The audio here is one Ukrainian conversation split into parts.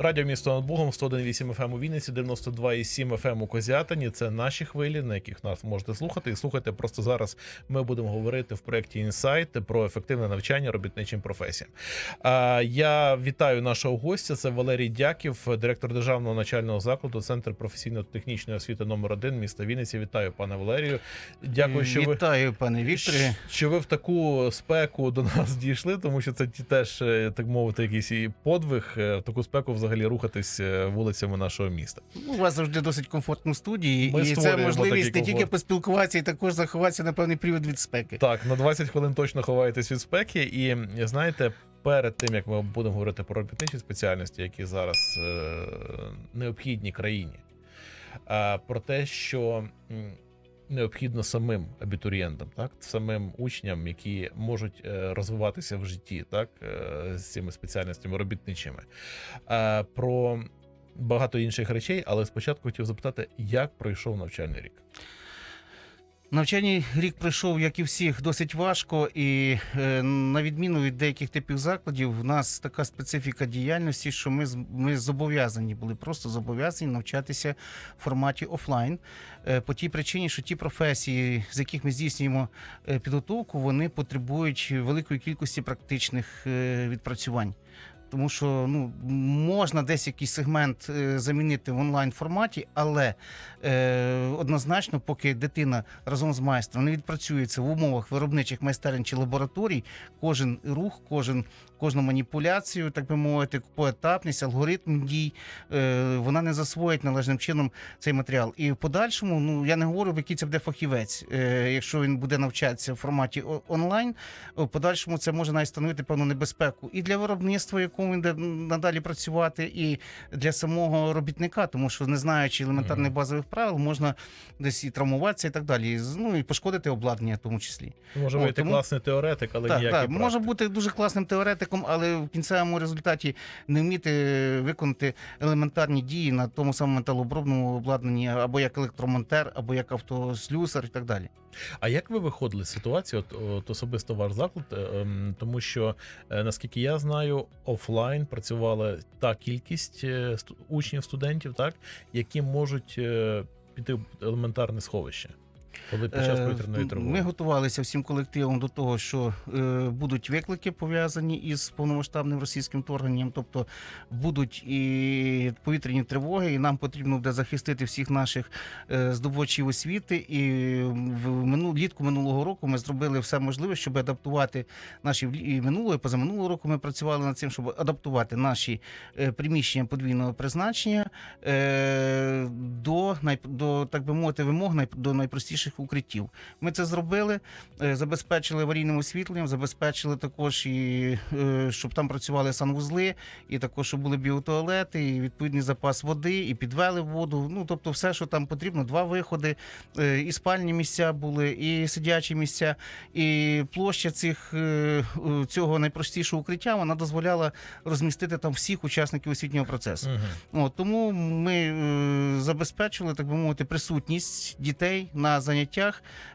Радіо місто над Богом 101,8 FM у Вінниці, 92,7 FM у Козятині. Це наші хвилі, на яких нас можете слухати. І слухайте, просто зараз ми будемо говорити в проєкті Інсайт про ефективне навчання робітничим професіям. Я вітаю нашого гостя. Це Валерій Дяків, директор державного навчального закладу, центр професійно-технічної освіти номер 1 міста Вінниці. Вітаю, пане Валерію. Дякую, що ви Вітаю, пане Вікторе. що ви в таку спеку до нас дійшли, тому що це теж, е, так мовити, якийсь і подвиг е, в таку спеку взагалі рухатись е, вулицями нашого міста. У вас завжди досить комфортно в студії, Ми і це можливість не тільки поспілкуватися, і також заховатися на певний період від спеки. Так, на 20 хвилин точно ховаєтесь від спеки, і знаєте. Перед тим як ми будемо говорити про робітничі спеціальності, які зараз е, необхідні країні, а про те, що необхідно самим абітурієнтам, так самим учням, які можуть е, розвиватися в житті, так е, з цими спеціальностями робітничими, про багато інших речей. Але спочатку хотів запитати, як пройшов навчальний рік. Навчальний рік пройшов, як і всіх, досить важко, і е, на відміну від деяких типів закладів, в нас така специфіка діяльності, що ми ми зобов'язані були просто зобов'язані навчатися в форматі офлайн. Е, по тій причині, що ті професії, з яких ми здійснюємо е, підготовку, вони потребують великої кількості практичних відпрацювань. Тому що ну можна десь якийсь сегмент е, замінити в онлайн форматі, але е, однозначно, поки дитина разом з майстром не відпрацюється в умовах виробничих майстерень чи лабораторій, кожен рух, кожен кожну маніпуляцію, так би мовити, поетапність, алгоритм дій, е, вона не засвоїть належним чином цей матеріал. І в подальшому, ну я не говорю, який це буде фахівець, е, якщо він буде навчатися в форматі онлайн, в подальшому це може навіть становити певну небезпеку і для виробництва, якому він надалі працювати, і для самого робітника, тому що не знаючи елементарних базових правил, можна десь і травмуватися, і так далі. Ну і пошкодити обладнання, в тому числі. Може О, вийти тому- класний теоретик, але так, ніякий так, може бути дуже класним теоретиком, але в кінцевому результаті не вміти виконати елементарні дії на тому самому металообробному обладнанні, або як електромонтер, або як автослюсар і так далі. А як ви виходили з ситуації, от, от особисто ваш заклад? Е, ем, Тому що, е, наскільки я знаю, офлайн працювала та кількість е, учнів, студентів, так, які можуть е, піти в елементарне сховище, коли під час Е, повітряної тривоги. Ми готувалися всім колективом до того, що е, будуть виклики пов'язані із повномасштабним російським вторгненням, тобто будуть і повітряні тривоги, і нам потрібно буде захистити всіх наших е, здобувачів освіти. І в мину, літку минулого року ми зробили все можливе, щоб адаптувати наші і минулого, і позаминулого року. Ми працювали над цим, щоб адаптувати наші приміщення подвійного призначення до до так би мовити вимог до найпростіших укриттів. Ми це зробили, е, забезпечили аварійним освітленням, забезпечили також і е, щоб там працювали санвузли, і також щоб були біотуалети, і відповідний запас води, і підвели воду. Ну тобто, все, що там потрібно, два виходи, е, і спальні місця були, і сидячі місця, і площа цих цього найпростішого укриття вона дозволяла розмістити там всіх учасників освітнього процесу. Мгм. От, тому ми забезпечили, так би мовити, присутність дітей на заняттях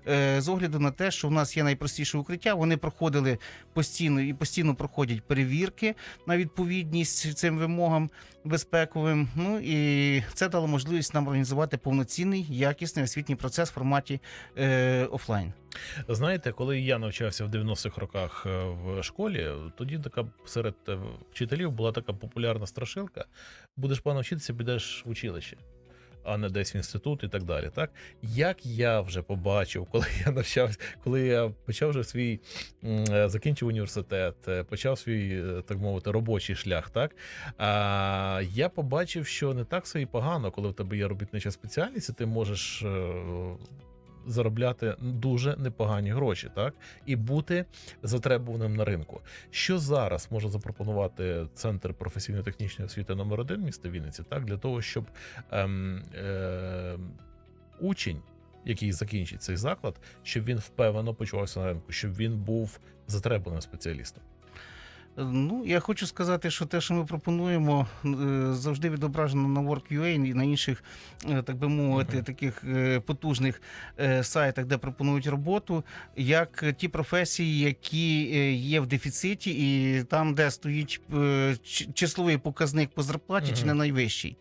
е, з огляду на те, що в нас є найпростіше укриття. Вони проходили постійно і постійно проходять перевірки на відповідність цим вимогам безпековим. Ну і це дало можливість нам організувати повноцінний якісний освітній процес в форматі е, офлайн. Знаєте, коли я навчався в 90-х роках е, в школі, тоді така серед вчителів була така популярна страшилка: будеш погано вчитися, підеш в училище. А не десь в інститут і так далі. Так як я вже побачив, коли я навчався, коли я почав вже свій е, закінчив університет, е, почав свій, е, так мовити, робочий шлях, так а, я побачив, що не так все і погано, коли в тебе є робітнича спеціальність, і ти можеш заробляти дуже непогані гроші, так і бути затребуваним на ринку. Що зараз може запропонувати центр професійно-технічної освіти номер 1 міста Вінниці, так для того, щоб ем, е, учень, який закінчить цей заклад, щоб він впевнено почувався на ринку, щоб він був затребуваним спеціалістом. Ну, я хочу сказати, що те, що ми пропонуємо, е, завжди відображено на Work.ua і на інших, е, так би мовити, таких е, потужних сайтах, де пропонують роботу, як ті професії, які є в дефіциті, і там, де стоїть числовий показник по зарплаті, чи не найвищий.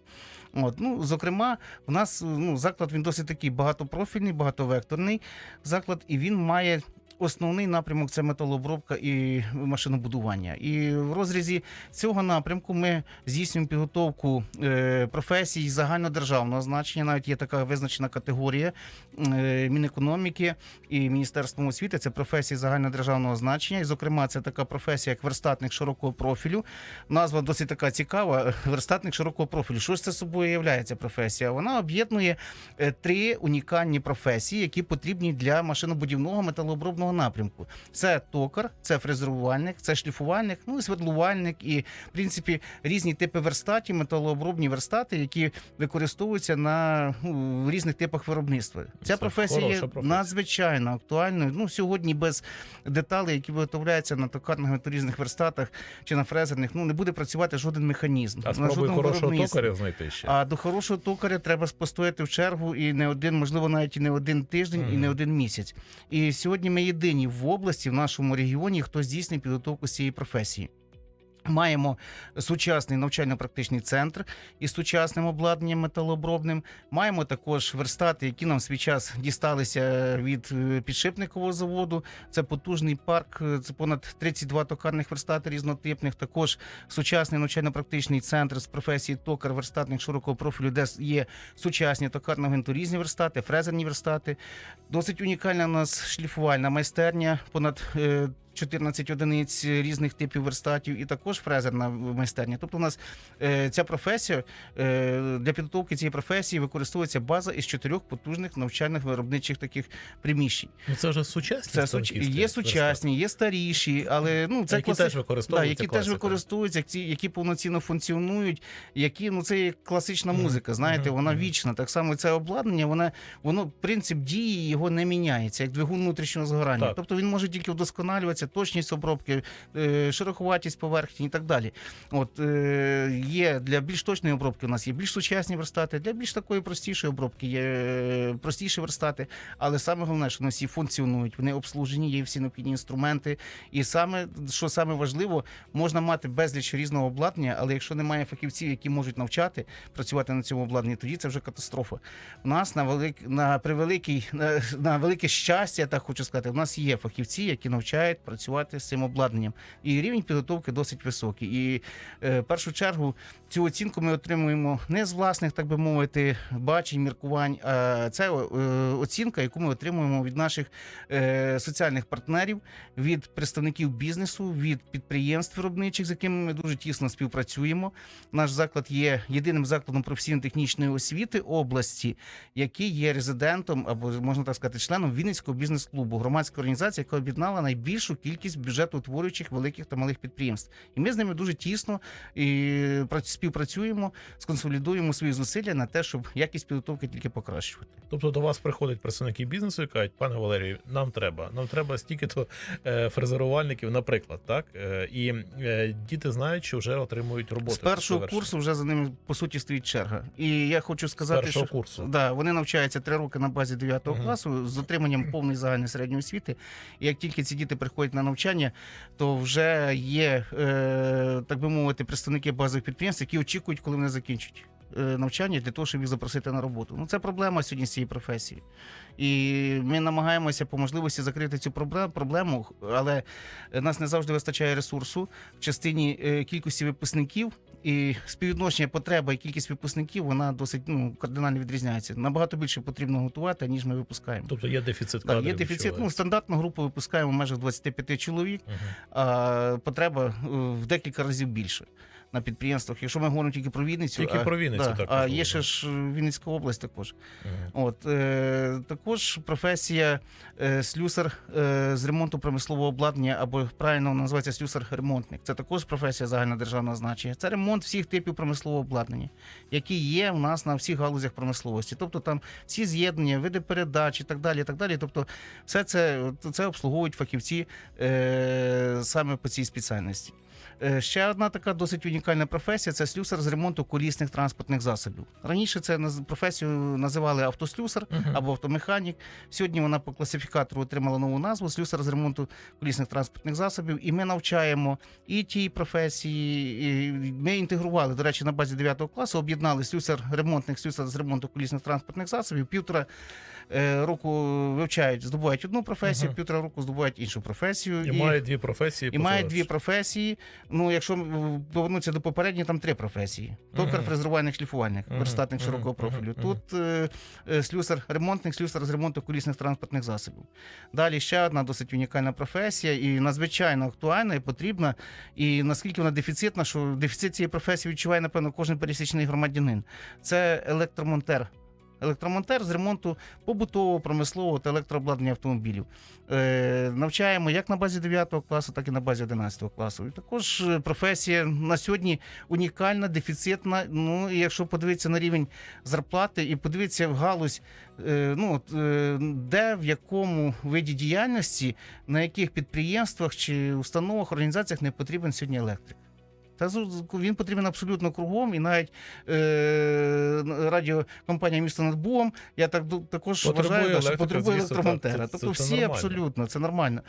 От, ну, зокрема, в нас ну, заклад він досить такий багатопрофільний, багатовекторний заклад, і він має. Основний напрямок це металообробка і машинобудування. І в розрізі цього напрямку ми здійснюємо підготовку е, професій загальнодержавного значення. Навіть є така визначена категорія е, Мінекономіки і Міністерством освіти. Це професії загальнодержавного значення. І, зокрема, це така професія, як верстатник широкого профілю. Назва досить така цікава. Верстатник широкого профілю. Що ж це собою ця професія? Вона об'єднує е, три унікальні професії, які потрібні для машинобудівного металообробного напрямку. Це токар, це фрезерувальник, це шліфувальник, ну і свердлувальник, і в принципі різні типи верстатів, металообробні верстати, які використовуються на ну, різних типах виробництва. Ця Це професія є професія. надзвичайно актуальною. Ну сьогодні без деталей, які виготовляються на токарних металургійних верстатах чи на фрезерних, ну не буде працювати жоден механізм. А на спробуй хорошого токаря знайти ще. А до хорошого токаря треба постояти в чергу і не один, можливо, навіть і не один тиждень, і не один місяць. І сьогодні ми єдині в області, в нашому регіоні, хто здійснює підготовку з цієї професії. Маємо сучасний навчально-практичний центр із сучасним обладнанням металообробним. Маємо також верстати, які нам свій час дісталися від е, підшипникового заводу. Це потужний парк, е, це понад 32 токарних верстати різнотипних. Також сучасний навчально-практичний центр з професії токар, верстатник широкого профілю, де є сучасні токарно-гвинторізні верстати, фрезерні верстати. Досить унікальна у нас шліфувальна майстерня, понад е, 14 одиниць різних типів верстатів, і також фрезерна майстерня. Тобто, у нас е, ця професія е, для підготовки цієї професії використовується база із чотирьох потужних навчальних виробничих таких приміщень. Ну це вже сучасні Це суч... є сучасні, є старіші, але ну це які класи- теж Да, використовуються. які теж використовуються, які, які повноцінно функціонують, які ну це є класична музика. Знаєте, вона вічна. Так само це обладнання, вона воно принцип дії його не міняється, як двигун внутрішнього згорання. Так. Тобто він може тільки вдосконалюватися, точність обробки, е, шероховатість поверхні і так далі. От е, є для більш точної обробки. У нас є більш сучасні верстати, для більш такої простішої обробки є е, простіші верстати. Але саме головне, що вони всі функціонують, вони обслужені, є всі необхідні інструменти. І саме що саме важливо, можна мати безліч різного обладнання, але якщо немає фахівців, які можуть навчати працювати на цьому обладнанні, тоді це вже катастрофа. У нас на велик на превеликий на, на велике щастя, я так хочу сказати, у нас є фахівці, які навчають працювати з цим обладнанням. І рівень підготовки досить високий. І е, першу чергу цю оцінку ми отримуємо не з власних, так би мовити, бачень, міркувань. А це е, оцінка, яку ми отримуємо від наших е, соціальних партнерів, від представників бізнесу, від підприємств виробничих, з якими ми дуже тісно співпрацюємо. Наш заклад є єдиним закладом професійно-технічної освіти області, який є резидентом або можна так сказати, членом Вінницького бізнес-клубу, громадської організації, яка об'єднала найбільшу кількість бюджетоутворюючих великих та малих підприємств. І ми з ними дуже тісно і прац- співпрацюємо, сконсолідуємо свої зусилля на те, щоб якість підготовки тільки покращувати. Тобто до вас приходять представники бізнесу і кажуть, пане Валерію, нам треба, нам треба стільки-то е, фрезерувальників, наприклад, так? Е, і е, діти знають, що вже отримують роботу. З першого курсу вже за ними по суті стоїть черга. І я хочу сказати, що курсу. Да, вони навчаються три роки на базі 9 Мгм. класу з отриманням повної загальної середньої освіти. І як тільки ці діти приходять на навчання, то вже є, е, так би мовити, представники базових підприємств, які очікують, коли вони закінчать. е, Навчання для того, щоб їх запросити на роботу. Ну це проблема сьогодні з цієї професії, і ми намагаємося по можливості закрити цю проблему, але нас не завжди вистачає ресурсу в частині е, кількості випускників. І співвідношення потреба і кількість випускників вона досить ну кардинально відрізняється. Набагато більше потрібно готувати, ніж ми випускаємо. Тобто є дефіцит Так, є дефіцит. Ну, стандартну групу випускаємо в межах 25 чоловік, Мгм. а потреба е, в декілька разів більше на підприємствах. Якщо ми говоримо тільки про Вінницю, Тільки а, про Вінницю, да, так, а є ще ж Вінницька область також. Мгм. От е, також професія е, слюсар е, з ремонту промислового обладнання, або правильно називається слюсар-ремонтник. Це також професія загальнодержавного значення. Це ремонт всіх типів промислового обладнання, які є в нас на всіх галузях промисловості. Тобто там всі з'єднання, види передач і так далі. І так далі. Тобто, все це, це обслуговують фахівці е, саме по цій спеціальності. Е, Ще одна така досить унікальна професія це слюсар з ремонту колісних транспортних засобів. Раніше це професію називали автослюсар або автомеханік. Сьогодні вона по класифікатору отримала нову назву слюсар з ремонту колісних транспортних засобів. І ми навчаємо і ті професії. І ми інтегрували, до речі, на базі 9 класу, об'єднали слюсар ремонтних слюсар з ремонту колісних транспортних засобів. Півтора року вивчають, здобувають одну професію, Мгм. півтора року здобувають іншу професію. І має дві професії. І має дві професії. Ну, якщо повернутися до попередньої, там три професії: токар, Мгм. фрезерувальник, шліфувальник, Мгм, верстатник мгм, широкого профілю. мгм. Тут е, е, слюсар, ремонтник, слюсар з ремонту колісних транспортних засобів. Далі ще одна досить унікальна професія і надзвичайно актуальна і потрібна. І наскільки вона дефіцитна, що дефіцит цієї професії відчуває, напевно, кожен пересічний громадянин. Це електромонтер. Електромонтер з ремонту побутового, промислового та електрообладнання автомобілів. Е, навчаємо як на базі 9 класу, так і на базі 11 класу. І також е, професія на сьогодні унікальна, дефіцитна. Ну і якщо подивитися на рівень зарплати і подивитися в галузь, е, ну е, де в якому виді діяльності, на яких підприємствах чи установах, організаціях не потрібен сьогодні електрик. Та він потрібен абсолютно кругом, і навіть е, радіокомпанія місто над Богом, я так також Потребує вважаю, да, що потребує звісно, електромонтера. тобто всі нормально. абсолютно, це нормально.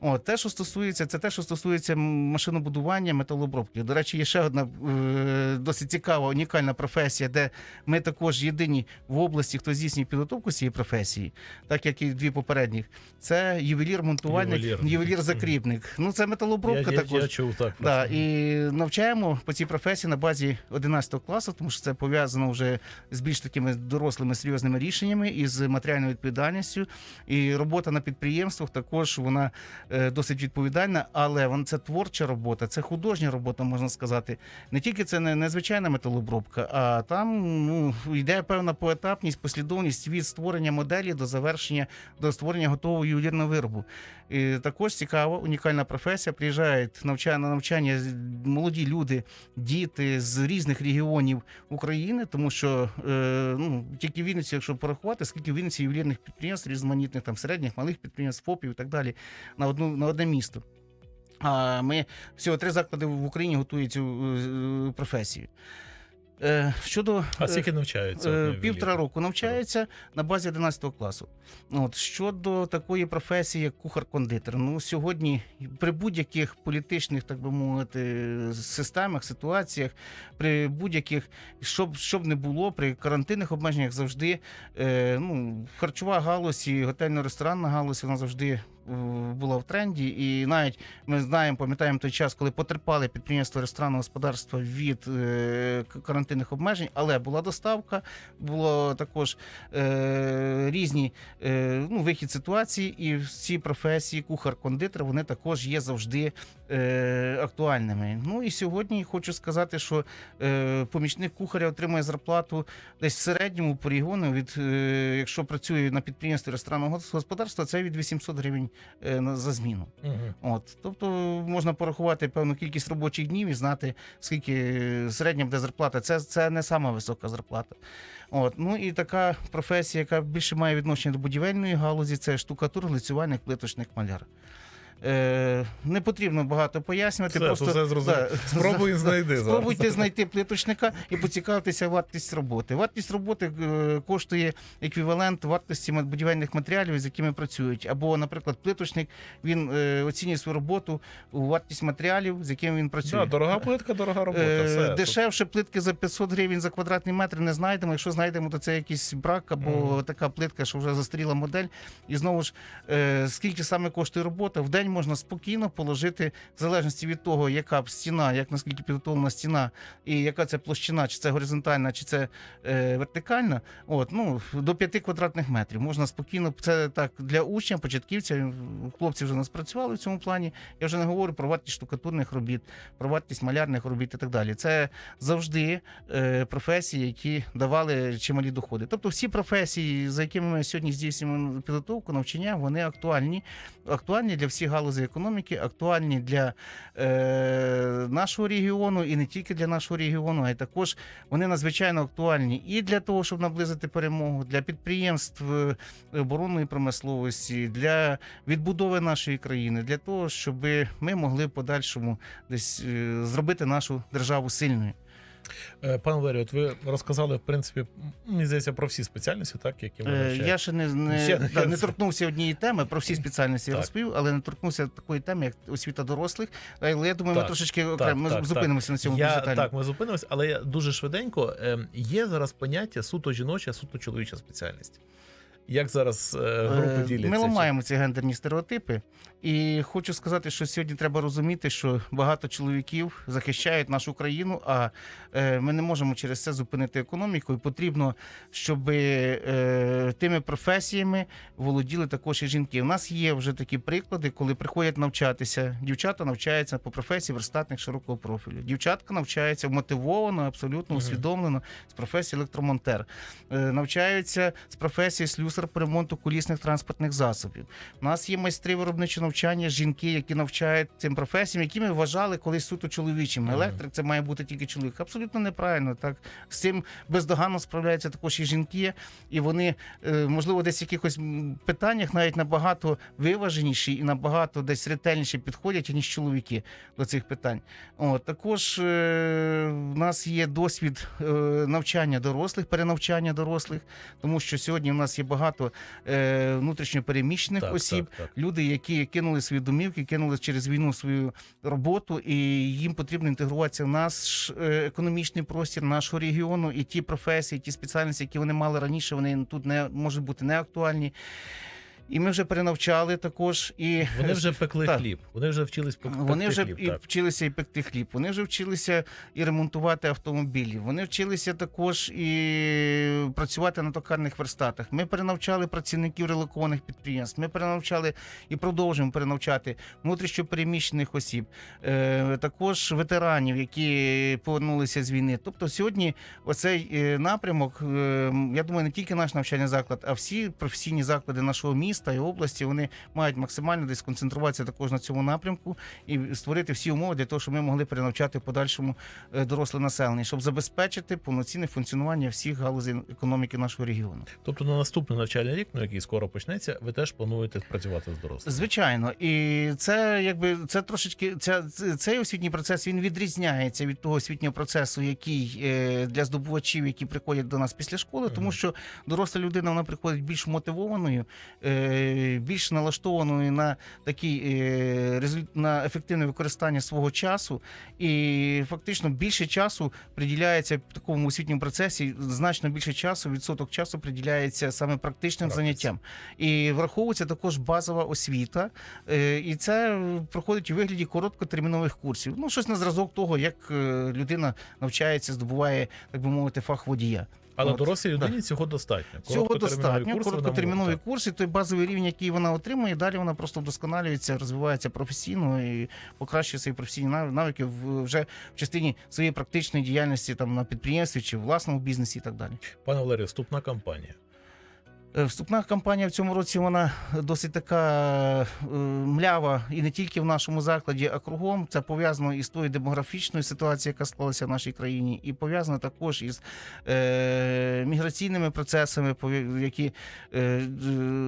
О, те, що стосується, це те, що стосується машинобудування, металообробки. До речі, є ще одна е, досить цікава, унікальна професія, де ми також єдині в області, хто здійснює підготовку цієї професії, так як і дві попередніх. Це ювелір, монтувальник, Ювелір. ювелір закріпник. Ну це металообробка я, також. я чув так. Да, і навчаємо по цій професії на базі 11 класу, тому що це пов'язано вже з більш такими дорослими серйозними рішеннями і з матеріальною відповідальністю. І робота на підприємствах також вона е, досить відповідальна, але вон це творча робота, це художня робота, можна сказати. Не тільки це не, звичайна металообробка, а там ну, йде певна поетапність, послідовність від створення моделі до завершення до створення готового ювелірного виробу. І також цікава, унікальна професія. Приїжджають навчання на навчання з- люди, діти з різних регіонів України, тому що е, ну, тільки в Вінниці, якщо порахувати, скільки в Вінниці ювелірних підприємств, різноманітних там середніх, малих підприємств, ФОПів і так далі, на одну на одне місто. А ми всього три заклади в Україні готують цю е, професію. Е, щодо А е, скільки навчаються? Е? Півтора року навчається на базі 11 класу. От щодо такої професії, як кухар-кондитер, ну сьогодні при будь-яких політичних, так би мовити, системах, ситуаціях, при будь-яких, щоб, щоб не було, при карантинних обмеженнях завжди е, ну, харчова галузь і готельно-ресторанна галузь вона завжди була в тренді, і навіть ми знаємо, пам'ятаємо той час, коли потерпали підприємства ресторанного господарства від е, карантинних обмежень, але була доставка, було також е, різні е, ну, вихід ситуації, і ці професії, кухар-кондитер, вони також є завжди актуальними. Ну і сьогодні хочу сказати, що помічник кухаря отримує зарплату десь в середньому по регіону від, якщо працює на підприємстві ресторанного господарства, це від 800 гривень за зміну. Угу. От, тобто можна порахувати певну кількість робочих днів і знати, скільки середня буде зарплата. Це, це не сама висока зарплата. От, ну і така професія, яка більше має відношення до будівельної галузі, це штукатур, лицювальник, плиточник, маляр. Е, не потрібно багато пояснювати. Все, просто то все да, Спробуй знайди зараз. Спробуйте знайти плиточника і поцікавитися вартість роботи. Вартість роботи е, коштує еквівалент вартості будівельних матеріалів, з якими працюють. Або, наприклад, плиточник він е, оцінює свою роботу у вартість матеріалів, з якими він працює. Да, дорога плитка, дорога робота. Е, Все. Дешевше плитки за 500 гривень за квадратний метр не знайдемо. Якщо знайдемо, то це якийсь брак або Мгм. така плитка, що вже застаріла модель. І знову ж, е, скільки саме коштує робота, в день можна спокійно положити, в залежності від того, яка стіна, як наскільки підготовлена стіна, і яка це площина, чи це горизонтальна, чи це е, вертикальна. От, ну, до 5 квадратних метрів. Можна спокійно, це так для учня, початківця, хлопці вже нас працювали в цьому плані. Я вже не говорю про вартість штукатурних робіт, про вартість малярних робіт і так далі. Це завжди е, професії, які давали чималі доходи. Тобто всі професії, за якими ми сьогодні здійснюємо підготовку, навчання, вони актуальні, актуальні для всіх галузей економіки, актуальні для е, нашого регіону і не тільки для нашого регіону, а й також вони надзвичайно актуальні і для того, щоб наблизити перемогу, для підприємств е, оборонної промисловості, для відбудови нашої країни, для того, щоб ми могли в подальшому десь е, зробити нашу державу сильною. Е, Пане Валерію, от ви розказали, в принципі, мені здається, про всі спеціальності, так, які ми Е. Я ще не, не, Ще- да, не торкнувся однієї теми про всі спеціальності Так. розповів, але не торкнувся такої теми, як освіта дорослих. Але я думаю, ми трошечки окремо ми так, зупинимося на цьому Я, так, ми зупинимося, але я дуже швиденько. Ем, Є зараз поняття суто жіноча, суто чоловіча спеціальність. Як зараз е, групи Е, діляться? Ми ламаємо ці гендерні стереотипи, і хочу сказати, що сьогодні треба розуміти, що багато чоловіків захищають нашу країну, а е, ми не можемо через це зупинити економіку. І потрібно, щоб е, тими професіями володіли також і жінки. У нас є вже такі приклади, коли приходять навчатися. Дівчата навчаються по професії верстатник широкого профілю. Дівчатка навчаються мотивовано, абсолютно усвідомлено з професії електромонтер. Е, навчаються з професії слюсар по ремонту колісних транспортних засобів. У нас є майстри виробничого навчання, жінки, які навчають цим професіям, які ми вважали колись суто чоловічими. Мгм. Електрик це має бути тільки чоловік. Абсолютно неправильно. Так з цим бездоганно справляються також і жінки, і вони, е, можливо, десь в якихось питаннях навіть набагато виваженіші і набагато десь ретельніше підходять, ніж чоловіки до цих питань. От також е, в нас є досвід е, навчання дорослих, перенавчання дорослих, тому що сьогодні в нас є багато е, внутрішньопереміщених Так, осіб. так, так. Люди, які кинули свої домівки, кинули через війну свою роботу, і їм потрібно інтегруватися в наш е, економічний простір нашого регіону, і ті професії, ті спеціальності, які вони мали раніше, вони тут не можуть бути неактуальні. І ми вже перенавчали також. І Вони вже пекли Так. хліб, вони вже вчились пек- пекти вони вже хліб. і так. вчилися і пекти хліб. Вони вже вчилися і ремонтувати автомобілі. Вони вчилися також і працювати на токарних верстатах. Ми перенавчали працівників релокованих підприємств. Ми перенавчали і продовжуємо перенавчати внутрішньопереміщених осіб, е, також ветеранів, які повернулися з війни. Тобто сьогодні оцей е, напрямок, е, я думаю, не тільки наш навчальний заклад, а всі професійні заклади нашого міста і області вони мають максимально десь концентруватися також на цьому напрямку і створити всі умови для того, щоб ми могли перенавчати в подальшому е, доросле населення, щоб забезпечити повноцінне функціонування всіх галузей економіки нашого регіону. Тобто на наступний навчальний рік, ну який скоро почнеться, ви теж плануєте працювати з дорослими. Звичайно, і це якби це трошечки ця, цей освітній процес він відрізняється від того освітнього процесу, який е, для здобувачів, які приходять до нас після школи, тому що доросла людина вона приходить більш мотивованою, е, більш налаштованою на такий е, на ефективне використання свого часу, і фактично більше часу приділяється в такому освітньому процесі. Значно більше часу, відсоток часу приділяється саме практичним Практиці. заняттям. І враховується також базова освіта, е, і це проходить у вигляді короткотермінових курсів. Ну, щось на зразок того, як е, людина навчається, здобуває, так би мовити, фах водія. Але От, дорослій людині цього достатньо. Цього достатньо. курси Короткотермінові курси, той базовий рівень, який вона отримує, далі вона просто вдосконалюється, розвивається професійно і покращує свої професійні нав- навики в- вже в частині своєї практичної діяльності там на підприємстві чи власному бізнесі і так далі. Пане Валерію, вступна кампанія. Е, Вступна кампанія в цьому році вона досить така е, млява і не тільки в нашому закладі, а кругом. Це пов'язано із тою демографічною ситуацією, яка склалася в нашій країні, і пов'язано також із е, міграційними процесами, які, е,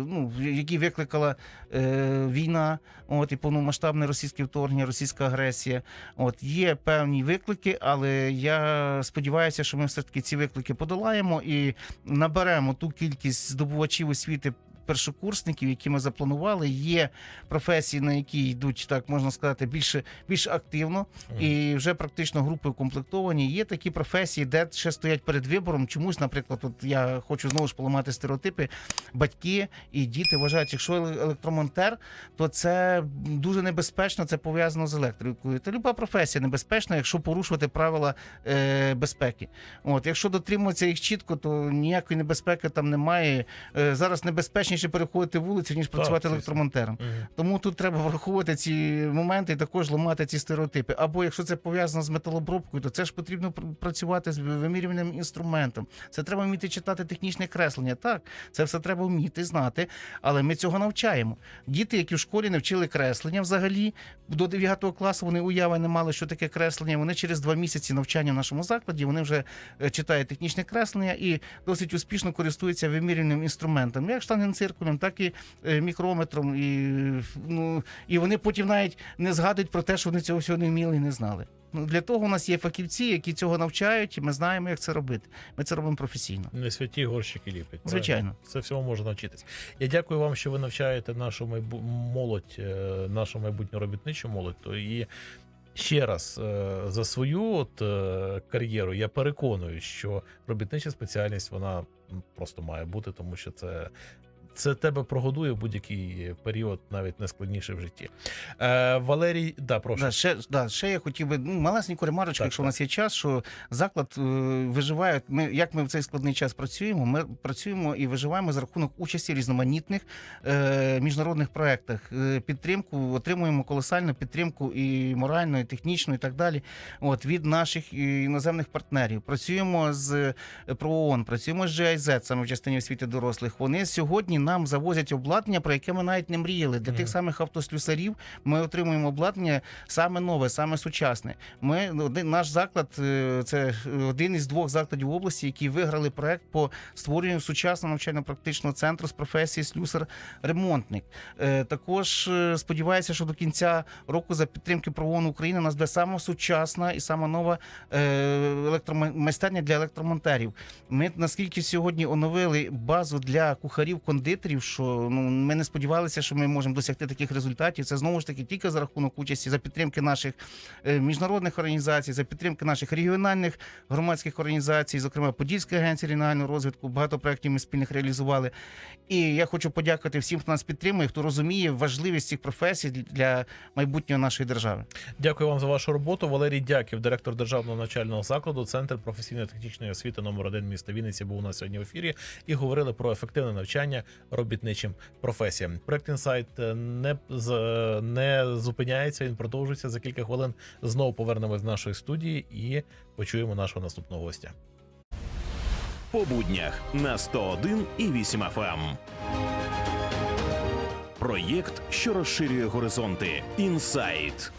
ну, які викликала е, війна, от і повномасштабне російське вторгнення, російська агресія. От є певні виклики, але я сподіваюся, що ми все таки ці виклики подолаємо і наберемо ту кількість здобувачів освіти. Першокурсників, які ми запланували, є професії, на які йдуть, так можна сказати, більше більш активно, і вже практично групи укомплектовані. Є такі професії, де ще стоять перед вибором. Чомусь, наприклад, от я хочу знову ж поламати стереотипи. Батьки і діти вважають, якщо електромонтер, то це дуже небезпечно. Це пов'язано з електрикою. Та люба професія небезпечна, якщо порушувати правила е, безпеки. От, якщо дотримуватися їх чітко, то ніякої небезпеки там немає. Е, зараз небезпечніше безпечніше переходити вулицю, ніж працювати звісно. електромонтером. Мгм. Тому тут треба враховувати ці моменти і також ламати ці стереотипи. Або якщо це пов'язано з металобробкою, то це ж потрібно працювати з вимірювальним інструментом. Це треба вміти читати технічне креслення. Так, це все треба вміти знати, але ми цього навчаємо. Діти, які в школі не вчили креслення взагалі до 9 класу, вони уяви не мали, що таке креслення. Вони через два місяці навчання в нашому закладі вони вже е, читають технічне креслення і досить успішно користуються вимірювальним інструментом, як штангенциркулем, так і е, мікрометром. І, ну, і вони потім навіть не згадують про те, що вони цього всього не вміли і не знали. Ну, для того у нас є фахівці, які цього навчають, і ми знаємо, як це робити. Ми це робимо професійно. Не святі горщики правильно? Звичайно. Це всього можна навчитись. Я дякую вам, що ви навчаєте нашу майбу... молодь, е, нашу майбутню робітничу молодь. То і ще раз е, за свою от кар'єру я переконую, що робітнича спеціальність вона просто має бути, тому що це. Це тебе прогодує в будь-який період, навіть найскладніший в житті. Е, Валерій, да, прошу. Да, ще, да, ще я хотів би ну, малесеньку ремарочку, якщо так. у нас є час, що заклад е, виживає. Ми як ми в цей складний час працюємо? Ми працюємо і виживаємо за рахунок участі в різноманітних е, міжнародних проєктах. Е, підтримку отримуємо колосальну підтримку і моральну, і технічну, і так далі. От від наших е, іноземних партнерів. Працюємо з е, ПРООН, працюємо з GIZ, саме в частині освіти дорослих. Вони сьогодні нам завозять обладнання, про яке ми навіть не мріяли. Для Мгм. тих самих автослюсарів ми отримуємо обладнання саме нове, саме сучасне. Ми ну, один наш заклад е, це один із двох закладів області, які виграли проект по створенню сучасного навчально-практичного центру з професії слюсар-ремонтник. Е, Також е, сподіваюся, що до кінця року за підтримки ПРООН України у нас буде саме сучасна і саме нова електромайстерня для електромонтерів. Ми наскільки сьогодні оновили базу для кухарів-кондитерів, що ну ми не сподівалися, що ми можемо досягти таких результатів. Це знову ж таки тільки за рахунок участі за підтримки наших е, міжнародних організацій, за підтримки наших регіональних громадських організацій, зокрема Подільська агенція регіонального розвитку. Багато проєктів ми спільних реалізували. І я хочу подякувати всім, хто нас підтримує, хто розуміє важливість цих професій для майбутнього нашої держави. Дякую вам за вашу роботу. Валерій Дяків, директор державного навчального закладу, центр професійно-технічної освіти номер 1 міста Вінниці, був у нас сьогодні в ефірі і говорили про ефективне навчання робітничим професіям. Проект інсайт не з- не зупиняється. Він продовжується за кілька хвилин. Знову повернемось до нашої студії і почуємо нашого наступного гостя. по буднях на 101 і 8 FM. Проєкт, що розширює горизонти. Інсайт.